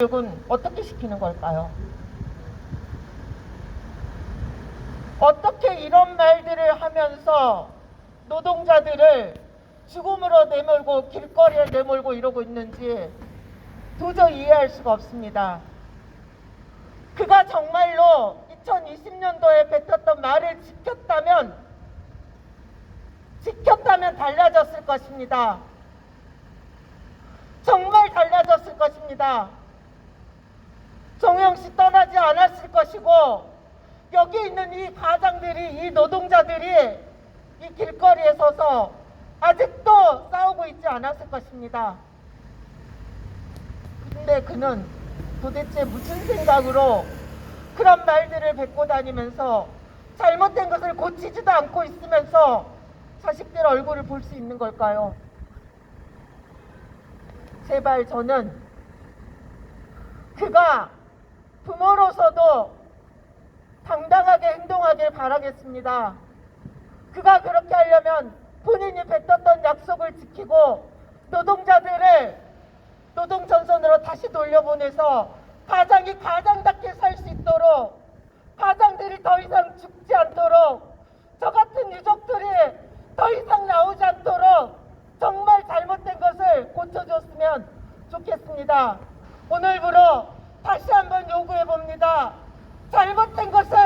교육은 어떻게 시키는 걸까요? 어떻게 이런 말들을 하면서 노동자들을 죽음으로 내몰고 길거리에 내몰고 이러고 있는지 도저히 이해할 수가 없습니다. 그가 정말로 2020년도에 뱉었던 말을 지켰다면 지켰다면 달라졌을 것입니다. 정말 달라졌을 것입니다. 정영 씨 떠나지 않았을 것이고 여기 있는 이 가장들이 이 노동자들이 이 길거리에 서서 아직도 싸우고 있지 않았을 것입니다. 근데 그는 도대체 무슨 생각으로 그런 말들을 뱉고 다니면서 잘못된 것을 고치지도 않고 있으면서 자식들 얼굴을 볼 수 있는 걸까요? 제발 저는 그가 부모로서도 당당하게 행동하길 바라겠습니다. 그가 그렇게 하려면 본인이 뱉었던 약속을 지키고 노동자들을 노동전선으로 다시 돌려보내서 가장이 가장답게 살 수 있도록 가장들이 더 이상 죽지 않도록 저 같은 유족들이 더 이상 나오지 않도록 정말 잘못된 것을 고쳐줬으면 좋겠습니다. 오늘부로 다시 한번 요구해 봅니다. 잘못된 것을